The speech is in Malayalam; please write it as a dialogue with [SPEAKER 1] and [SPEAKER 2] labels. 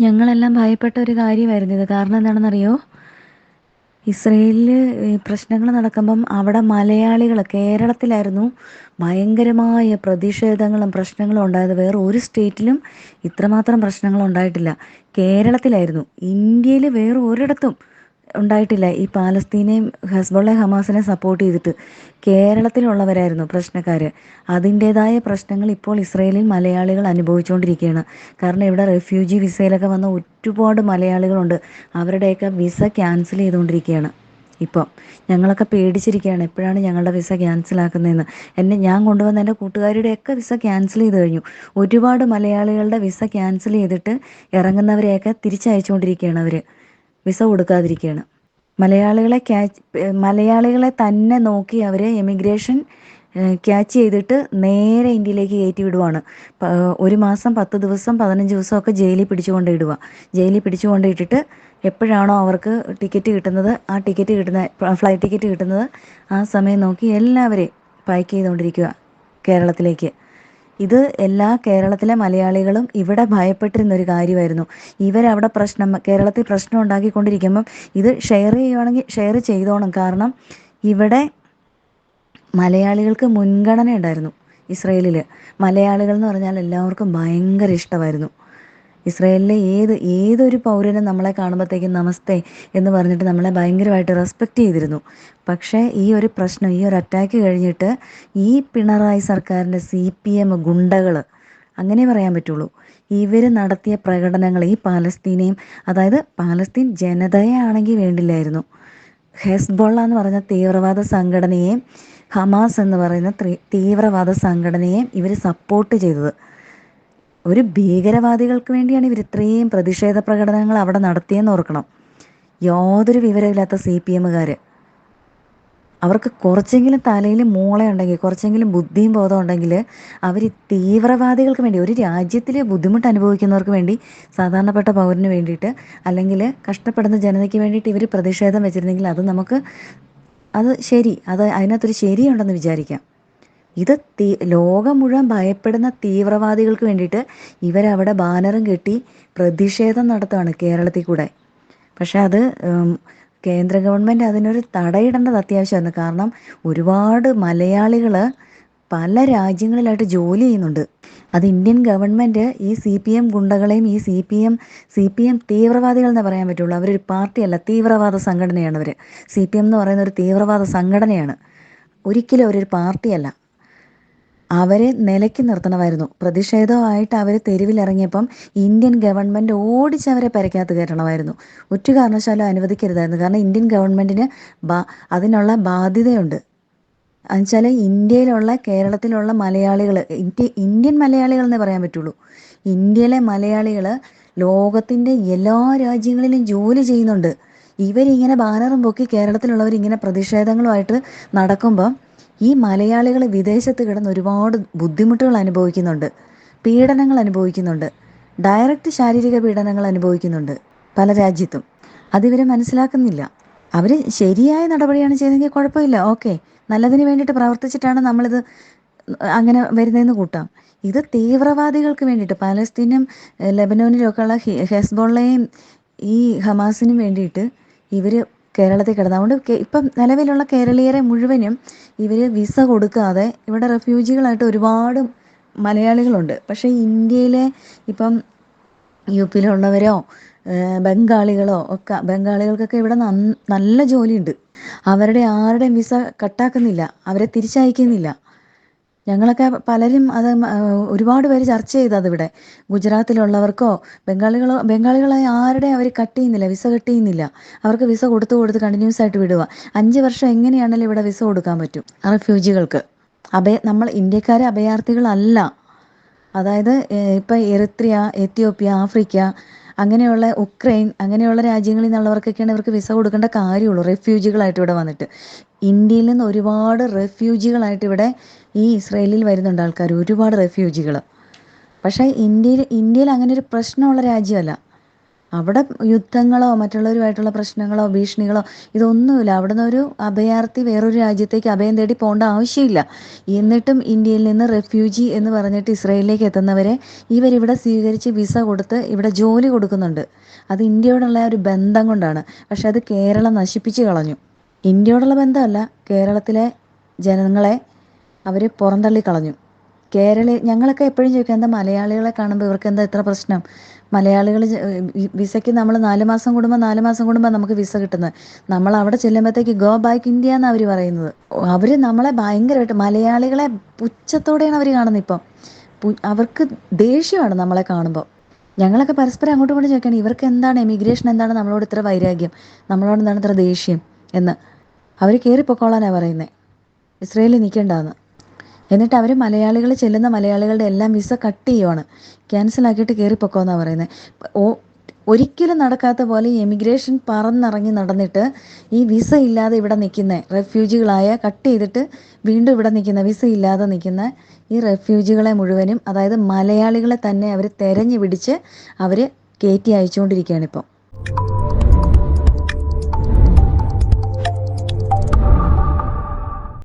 [SPEAKER 1] ഞങ്ങളെല്ലാം ഭയപ്പെട്ട ഒരു കാര്യമായിരുന്നു ഇത്. കാരണം എന്താണെന്നറിയോ? ഇസ്രയേലിൽ പ്രശ്നങ്ങൾ നടക്കുമ്പം അവിടെ മലയാളികൾ കേരളത്തിലായിരുന്നു ഭയങ്കരമായ പ്രതിഷേധങ്ങളും പ്രശ്നങ്ങളും ഉണ്ടായത്. വേറെ ഒരു സ്റ്റേറ്റിലും ഇത്രമാത്രം പ്രശ്നങ്ങൾ ഉണ്ടായിട്ടില്ല. കേരളത്തിലായിരുന്നു. ഇന്ത്യയിൽ വേറെ ഒരിടത്തും ഉണ്ടായിട്ടില്ല. ഈ പാലസ്തീനെയും ഹസ്ബുള്ള ഹമാസിനെ സപ്പോർട്ട് ചെയ്തിട്ട് കേരളത്തിലുള്ളവരായിരുന്നു പ്രശ്നക്കാർ അതിന്റേതായ പ്രശ്നങ്ങൾ ഇപ്പോൾ ഇസ്രയേലിൽ മലയാളികൾ അനുഭവിച്ചുകൊണ്ടിരിക്കുകയാണ്. കാരണം ഇവിടെ റെഫ്യൂജി വിസയിലൊക്കെ വന്ന ഒരുപാട് മലയാളികളുണ്ട്. അവരുടെയൊക്കെ വിസ ക്യാൻസൽ ചെയ്തുകൊണ്ടിരിക്കുകയാണ്. ഇപ്പം ഞങ്ങളൊക്കെ പേടിച്ചിരിക്കുകയാണ്. എപ്പോഴാണ് ഞങ്ങളുടെ വിസ ക്യാൻസലാക്കുന്നതെന്ന് എന്നെ ഞാൻ കൊണ്ടുവന്ന എന്റെ കൂട്ടുകാരുടെയൊക്കെ വിസ ക്യാൻസൽ ചെയ്ത് കഴിഞ്ഞു. ഒരുപാട് മലയാളികളുടെ വിസ ക്യാൻസൽ ചെയ്തിട്ട് ഇറങ്ങുന്നവരെയൊക്കെ തിരിച്ചയച്ചുകൊണ്ടിരിക്കുകയാണ് അവർ വിസ കൊടുക്കാതിരിക്കുകയാണ്. മലയാളികളെ ക്യാച്ച് മലയാളികളെ തന്നെ നോക്കി അവരെ എമിഗ്രേഷൻ ക്യാച്ച് ചെയ്തിട്ട് നേരെ ഇന്ത്യയിലേക്ക് കയറ്റി വിടുവാണ്. ഒരു മാസം പത്ത് ദിവസം പതിനഞ്ച് ദിവസമൊക്കെ ജയിലിൽ പിടിച്ചുകൊണ്ട് ഇടുക ജയിലിൽ പിടിച്ചുകൊണ്ട് ഇട്ടിട്ട് എപ്പോഴാണോ അവർക്ക് ടിക്കറ്റ് കിട്ടുന്നത് ആ ടിക്കറ്റ് കിട്ടുന്ന ഫ്ലൈറ്റ് ടിക്കറ്റ് കിട്ടുന്നത് ആ സമയം നോക്കി എല്ലാവരെയും പാക്ക് ചെയ്തുകൊണ്ടിരിക്കുക കേരളത്തിലേക്ക്. ഇത് എല്ലാ കേരളത്തിലെ മലയാളികളും ഇവിടെ ഭയപ്പെട്ടിരുന്ന ഒരു കാര്യമായിരുന്നു. ഇവരവിടെ പ്രശ്നം കേരളത്തിൽ പ്രശ്നം ഉണ്ടാക്കിക്കൊണ്ടിരിക്കുമ്പം ഇത് ഷെയർ ചെയ്യുവാണെങ്കിൽ ഷെയർ ചെയ്തോണം. കാരണം ഇവിടെ മലയാളികൾക്ക് മുൻഗണന ഉണ്ടായിരുന്നു ഇസ്രയേലിൽ മലയാളികൾ എന്ന് പറഞ്ഞാൽ എല്ലാവർക്കും ഭയങ്കര ഇഷ്ടമായിരുന്നു. ഇസ്രയേലിലെ ഏത് ഏതൊരു പൗരനും നമ്മളെ കാണുമ്പോഴത്തേക്കും നമസ്തേ എന്ന് പറഞ്ഞിട്ട് നമ്മളെ ഭയങ്കരമായിട്ട് റെസ്പെക്റ്റ് ചെയ്തിരുന്നു. പക്ഷേ ഈ ഒരു പ്രശ്നം ഈ ഒരു അറ്റാക്ക് കഴിഞ്ഞിട്ട് ഈ പിണറായി സർക്കാരിന്റെ സി പി എം ഗുണ്ടകൾ അങ്ങനെ പറയാൻ പറ്റുള്ളൂ. ഇവർ നടത്തിയ പ്രകടനങ്ങൾ ഈ പാലസ്തീനെയും അതായത് പാലസ്തീൻ ജനതയെ ആണെങ്കിൽ വേണ്ടില്ലായിരുന്നു. ഹെസ്ബോള എന്ന് പറയുന്ന തീവ്രവാദ സംഘടനയെയും ഹമാസ് എന്ന് പറയുന്ന തീവ്രവാദ സംഘടനയെയും ഇവർ സപ്പോർട്ട് ചെയ്തത്. ഒരു ഭീകരവാദികൾക്ക് വേണ്ടിയാണ് ഇവർ ഇത്രയും പ്രതിഷേധ പ്രകടനങ്ങൾ അവിടെ നടത്തിയെന്ന് ഓർക്കണം. യാതൊരു വിവരമില്ലാത്ത സി പി എമ്മുകാർ അവർക്ക് കുറച്ചെങ്കിലും തലയിൽ മൂളയുണ്ടെങ്കിൽ കുറച്ചെങ്കിലും ബുദ്ധിയും ബോധം ഉണ്ടെങ്കിൽ അവർ തീവ്രവാദികൾക്ക് വേണ്ടി ഒരു രാജ്യത്തിലെ ബുദ്ധിമുട്ട് അനുഭവിക്കുന്നവർക്ക് വേണ്ടി സാധാരണപ്പെട്ട പൗരന് വേണ്ടിയിട്ട് അല്ലെങ്കിൽ കഷ്ടപ്പെടുന്ന ജനതയ്ക്ക് വേണ്ടിയിട്ട് ഇവർ പ്രതിഷേധം വെച്ചിരുന്നെങ്കിൽ അത് നമുക്ക് അത് ശരി അത് അതിനകത്തൊരു ശരിയുണ്ടെന്ന് വിചാരിക്കാം. ഇത് തീ ലോകം മുഴുവൻ ഭയപ്പെടുന്ന തീവ്രവാദികൾക്ക് വേണ്ടിയിട്ട് ഇവരവിടെ ബാനറും കെട്ടി പ്രതിഷേധം നടത്തുകയാണ് കേരളത്തിൽ കൂടെ. പക്ഷെ അത് കേന്ദ്ര ഗവൺമെന്റ് അതിനൊരു തടയിടേണ്ടത് അത്യാവശ്യമായിരുന്നു കാരണം ഒരുപാട് മലയാളികൾ പല രാജ്യങ്ങളിലായിട്ട് ജോലി ചെയ്യുന്നുണ്ട്. അത് ഇന്ത്യൻ ഗവൺമെന്റ് ഈ സി പി എം ഗുണ്ടകളെയും ഈ C P M C P M തീവ്രവാദികൾ എന്നേ പറയാൻ പറ്റുള്ളൂ. അവരൊരു പാർട്ടിയല്ല തീവ്രവാദ സംഘടനയാണ് അവർ സി പി എം എന്ന് പറയുന്ന ഒരു തീവ്രവാദ സംഘടനയാണ്. ഒരിക്കലും അവരൊരു പാർട്ടിയല്ല. അവരെ നിലയ്ക്ക് നിർത്തണമായിരുന്നു. പ്രതിഷേധമായിട്ട് അവർ തെരുവിലിറങ്ങിയപ്പം ഇന്ത്യൻ ഗവൺമെന്റ് ഓടിച്ചവരെ പരക്കാത്ത കയറ്റണമായിരുന്നു. ഒറ്റ കാരണവശാലും അനുവദിക്കരുതായിരുന്നു. കാരണം ഇന്ത്യൻ ഗവൺമെന്റിന് അതിനുള്ള ബാധ്യതയുണ്ട്. എന്നുവെച്ചാൽ ഇന്ത്യയിലുള്ള കേരളത്തിലുള്ള മലയാളികൾ ഇന്ത്യ ഇന്ത്യൻ മലയാളികൾ എന്നേ പറയാൻ പറ്റുള്ളൂ. ഇന്ത്യയിലെ മലയാളികൾ ലോകത്തിന്റെ എല്ലാ രാജ്യങ്ങളിലും ജോലി ചെയ്യുന്നുണ്ട്. ഇവരിങ്ങനെ ബാനറും പൊക്കി കേരളത്തിലുള്ളവർ ഇങ്ങനെ പ്രതിഷേധങ്ങളുമായിട്ട് നടക്കുമ്പം ഈ മലയാളികൾ വിദേശത്ത് കിടന്ന് ഒരുപാട് ബുദ്ധിമുട്ടുകൾ അനുഭവിക്കുന്നുണ്ട്. പീഡനങ്ങൾ അനുഭവിക്കുന്നുണ്ട്. ഡയറക്റ്റ് ശാരീരിക പീഡനങ്ങൾ അനുഭവിക്കുന്നുണ്ട് പല രാജ്യത്തും. അതിവരെ മനസ്സിലാക്കുന്നില്ല. അവർ ശരിയായ നടപടിയാണ് ചെയ്തതെങ്കിൽ കുഴപ്പമില്ല. ഓക്കെ നല്ലതിന് വേണ്ടിയിട്ട് പ്രവർത്തിച്ചിട്ടാണ് നമ്മളിത് അങ്ങനെ വരുന്നതെന്ന് കൂട്ടാം. ഇത് തീവ്രവാദികൾക്ക് വേണ്ടിയിട്ട് പാലസ്തീനും ലെബനോനിലും ഒക്കെ ഹെസ്ബോളയും ഈ ഹമാസിനും വേണ്ടിയിട്ട് ഇവർ കേരളത്തിൽ കിടന്നത് അതുകൊണ്ട് ഇപ്പം നിലവിലുള്ള കേരളീയരെ മുഴുവനും ഇവർ വിസ കൊടുക്കാതെ ഇവിടെ റെഫ്യൂജികളായിട്ട് ഒരുപാട് മലയാളികളുണ്ട്. പക്ഷേ ഇന്ത്യയിലെ ഇപ്പം യു പിയിലുള്ളവരോ ബംഗാളികളോ ഒക്കെ ബംഗാളികൾക്കൊക്കെ ഇവിടെ നല്ല ജോലിയുണ്ട്. അവരുടെ ആരുടെയും വിസ കട്ടാക്കുന്നില്ല. അവരെ തിരിച്ചയക്കുന്നില്ല. ഞങ്ങളൊക്കെ പലരും അത് ഒരുപാട് പേര് ചർച്ച ചെയ്ത് അതിവിടെ ഗുജറാത്തിലുള്ളവർക്കോ ബംഗാളികളോ ബംഗാളികളായ ആരുടെ അവർ കട്ട് ചെയ്യുന്നില്ല വിസ കട്ട് ചെയ്യുന്നില്ല. അവർക്ക് വിസ കൊടുത്തു കൊടുത്ത് കണ്ടിന്യൂസ് ആയിട്ട് വിടുക. അഞ്ച് വർഷം എങ്ങനെയാണെങ്കിലും ഇവിടെ വിസ കൊടുക്കാൻ പറ്റും. റെഫ്യൂജികൾക്ക്. അഭയ നമ്മൾ ഇന്ത്യക്കാരെ അഭയാർത്ഥികളല്ല. അതായത് ഇപ്പം എറിത്രിയ എത്യോപ്യ ആഫ്രിക്ക അങ്ങനെയുള്ള ഉക്രൈൻ അങ്ങനെയുള്ള രാജ്യങ്ങളിൽ നിന്നുള്ളവർക്കൊക്കെയാണ് ഇവർക്ക് വിസ കൊടുക്കേണ്ട കാര്യമുള്ളൂ റെഫ്യൂജികളായിട്ട് ഇവിടെ വന്നിട്ട്. ഇന്ത്യയിൽ നിന്ന് ഒരുപാട് റെഫ്യൂജികളായിട്ട് ഇവിടെ ഈ ഇസ്രയേലിൽ വരുന്നുണ്ട് ആൾക്കാർ ഒരുപാട് റെഫ്യൂജികൾ പക്ഷേ ഇന്ത്യയിൽ ഇന്ത്യയിൽ അങ്ങനെ ഒരു പ്രശ്നമുള്ള രാജ്യമല്ല. അവിടെ യുദ്ധങ്ങളോ മറ്റുള്ളവരുമായിട്ടുള്ള പ്രശ്നങ്ങളോ ഭീഷണികളോ ഇതൊന്നുമില്ല. അവിടെ ഒരു അഭയാർത്ഥി വേറൊരു രാജ്യത്തേക്ക് അഭയം തേടി പോകേണ്ട ആവശ്യമില്ല. എന്നിട്ടും ഇന്ത്യയിൽ നിന്ന് റെഫ്യൂജി എന്ന് പറഞ്ഞിട്ട് ഇസ്രയേലിലേക്ക് എത്തുന്നവരെ ഇവരിവിടെ സ്വീകരിച്ച് വിസ കൊടുത്ത് ഇവിടെ ജോലി കൊടുക്കുന്നുണ്ട്. അത് ഇന്ത്യയോടുള്ള ഒരു ബന്ധം കൊണ്ടാണ്. പക്ഷെ അത് കേരളം നശിപ്പിച്ച് കളഞ്ഞു. ഇന്ത്യയോടുള്ള ബന്ധമല്ല കേരളത്തിലെ ജനങ്ങളെ അവർ പുറന്തള്ളി കളഞ്ഞു. കേരളീ ഞങ്ങളൊക്കെ എപ്പോഴും ചോദിക്കും എന്താ മലയാളികളെ കാണുമ്പോൾ ഇവർക്ക് എന്താ ഇത്ര പ്രശ്നം? മലയാളികൾ വിസയ്ക്ക് നമ്മൾ നാല് മാസം കൂടുമ്പോൾ നാല് മാസം കൂടുമ്പോൾ നമുക്ക് വിസ കിട്ടുന്നത്. നമ്മൾ അവിടെ ചെല്ലുമ്പോഴത്തേക്ക് ഗോ ബാക്ക് ഇന്ത്യ എന്നാണ് അവർ പറയുന്നത്. അവർ നമ്മളെ ഭയങ്കരമായിട്ട് മലയാളികളെ പുച്ഛത്തോടെയാണ് അവർ കാണുന്നത് ഇപ്പം. അവർക്ക് ദേഷ്യമാണ് നമ്മളെ കാണുമ്പോൾ ഞങ്ങളൊക്കെ പരസ്പരം അങ്ങോട്ടും ഇങ്ങോട്ടും ചോദിക്കണം ഇവർക്ക് എന്താണ്? എമിഗ്രേഷൻ എന്താണ്? നമ്മളോട് ഇത്ര വൈരാഗ്യം? നമ്മളോട് എന്താണ് ഇത്ര ദേഷ്യം? എന്ന്. അവർ കയറിപ്പോക്കോളാനാണ് പറയുന്നത് ഇസ്രയേലിൽ നിൽക്കേണ്ടതെന്ന് എന്നിട്ട് അവർ മലയാളികൾ ചെല്ലുന്ന മലയാളികളുടെ എല്ലാം വിസ കട്ട് ചെയ്യുവാണ്. ക്യാൻസൽ ആക്കിയിട്ട് കയറിപ്പൊക്കോന്നാണ് പറയുന്നത് ഓ ഒരിക്കലും നടക്കാത്ത പോലെ എമിഗ്രേഷൻ പറന്നിറങ്ങി നടന്നിട്ട് ഈ വിസ ഇല്ലാതെ ഇവിടെ നിൽക്കുന്ന. റെഫ്യൂജികളായ കട്ട് ചെയ്തിട്ട് വീണ്ടും ഇവിടെ നിൽക്കുന്ന. വിസ ഇല്ലാതെ നിൽക്കുന്ന. ഈ റെഫ്യൂജികളെ മുഴുവനും അതായത് മലയാളികളെ തന്നെ അവർ തെരഞ്ഞു പിടിച്ച് അവർ കയറ്റി അയച്ചുകൊണ്ടിരിക്കുകയാണ് ഇപ്പം.